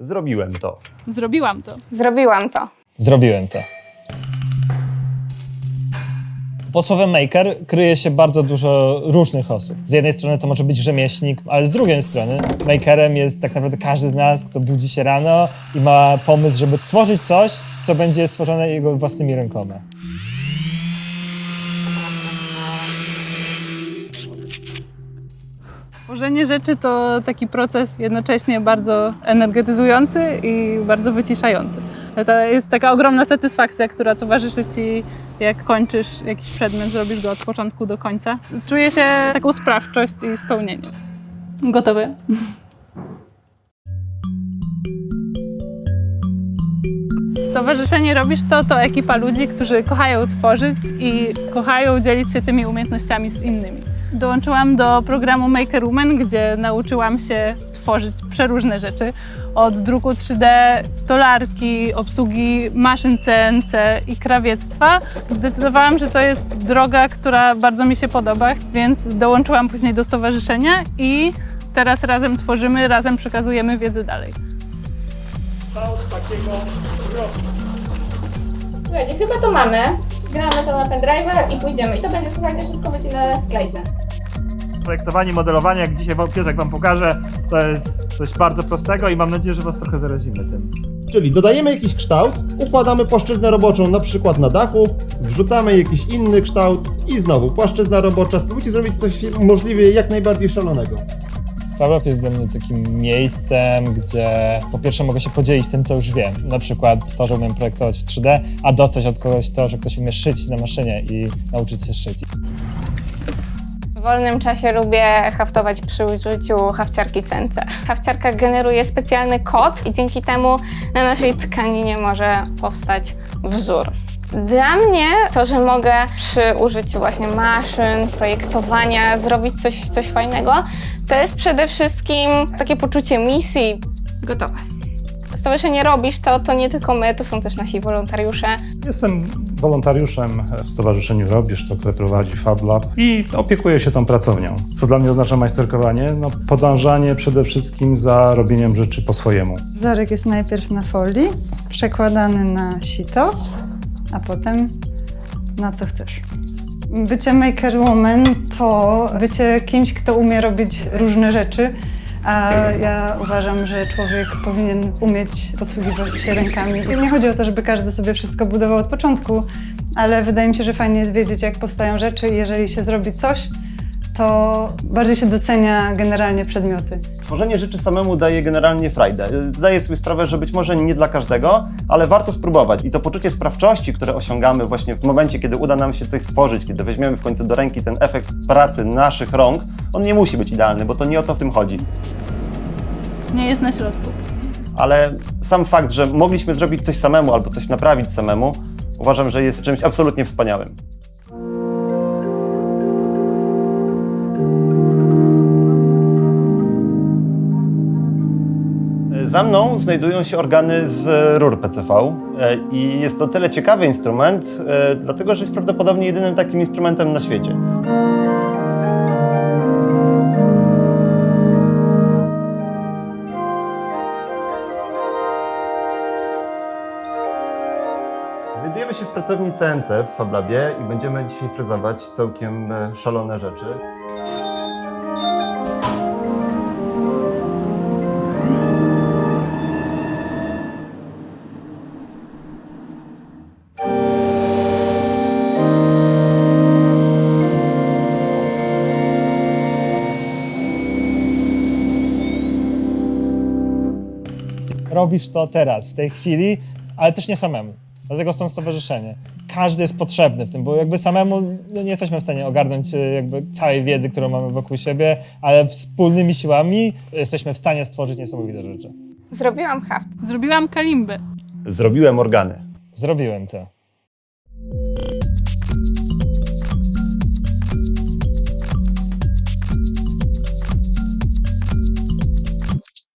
Zrobiłem to. Zrobiłam to. Zrobiłam to. Zrobiłem to. Pod słowem maker kryje się bardzo dużo różnych osób. Z jednej strony to może być rzemieślnik, ale z drugiej strony makerem jest tak naprawdę każdy z nas, kto budzi się rano i ma pomysł, żeby stworzyć coś, co będzie stworzone jego własnymi rękoma. Tworzenie rzeczy to taki proces jednocześnie bardzo energetyzujący i bardzo wyciszający. To jest taka ogromna satysfakcja, która towarzyszy ci, jak kończysz jakiś przedmiot, robisz go od początku do końca. Czuję się taką sprawczość i spełnienie. Gotowy? Stowarzyszenie Robisz To to ekipa ludzi, którzy kochają tworzyć i kochają dzielić się tymi umiejętnościami z innymi. Dołączyłam do programu Maker Woman, gdzie nauczyłam się tworzyć przeróżne rzeczy. Od druku 3D, stolarki, obsługi maszyn CNC i krawiectwa. Zdecydowałam, że to jest droga, która bardzo mi się podoba, więc dołączyłam później do stowarzyszenia i teraz razem tworzymy, razem przekazujemy wiedzę dalej. Słuchajcie, chyba to mamy. Gramy to na pendrive'a i pójdziemy. I to będzie, słuchajcie, wszystko wycinane z klejtem. Projektowanie, modelowanie, jak dzisiaj wam- Piotrek Wam pokaże, to jest coś bardzo prostego i mam nadzieję, że Was trochę zarazimy tym. Czyli dodajemy jakiś kształt, układamy płaszczyznę roboczą na przykład na dachu, wrzucamy jakiś inny kształt i znowu płaszczyzna robocza. Spróbujcie zrobić coś możliwie jak najbardziej szalonego. FabLab jest dla mnie takim miejscem, gdzie po pierwsze mogę się podzielić tym, co już wiem. Na przykład to, że umiem projektować w 3D, a dostać od kogoś to, że ktoś umie szyć na maszynie i nauczyć się szyć. W wolnym czasie lubię haftować przy użyciu hafciarki CNC. Hafciarka generuje specjalny kod i dzięki temu na naszej tkaninie może powstać wzór. Dla mnie to, że mogę przy użyciu właśnie maszyn, projektowania zrobić coś, coś fajnego, to jest przede wszystkim takie poczucie misji. Gotowe. Stowarzyszenie Robisz to, to nie tylko my, to są też nasi wolontariusze. Jestem wolontariuszem w Stowarzyszeniu Robisz to, które prowadzi FabLab i opiekuję się tą pracownią. Co dla mnie oznacza majsterkowanie? No, podążanie przede wszystkim za robieniem rzeczy po swojemu. Wzorek jest najpierw na folii, przekładany na sito, a potem na co chcesz. Bycie maker woman to bycie kimś, kto umie robić różne rzeczy, a ja uważam, że człowiek powinien umieć posługiwać się rękami. I nie chodzi o to, żeby każdy sobie wszystko budował od początku, ale wydaje mi się, że fajnie jest wiedzieć, jak powstają rzeczy i jeżeli się zrobi coś, to bardziej się docenia generalnie przedmioty. Tworzenie rzeczy samemu daje generalnie frajdę. Zdaję sobie sprawę, że być może nie dla każdego, ale warto spróbować. I to poczucie sprawczości, które osiągamy właśnie w momencie, kiedy uda nam się coś stworzyć, kiedy weźmiemy w końcu do ręki ten efekt pracy naszych rąk, on nie musi być idealny, bo to nie o to w tym chodzi. Nie jest na środku. Ale sam fakt, że mogliśmy zrobić coś samemu albo coś naprawić samemu, uważam, że jest czymś absolutnie wspaniałym. Za mną znajdują się organy z rur PCV e, i jest to tyle ciekawy instrument, e, dlatego że jest prawdopodobnie jedynym takim instrumentem na świecie. Znajdujemy się w pracowni CNC w Fablabie i będziemy dzisiaj fryzować całkiem e, szalone rzeczy. Robisz to teraz, w tej chwili, ale też nie samemu. Dlatego stąd stowarzyszenie. Każdy jest potrzebny w tym, bo jakby samemu no, nie jesteśmy w stanie ogarnąć e, jakby całej wiedzy, którą mamy wokół siebie, ale wspólnymi siłami jesteśmy w stanie stworzyć niesamowite rzeczy. Zrobiłam haft. Zrobiłam kalimbę. Zrobiłem organy. Zrobiłem to.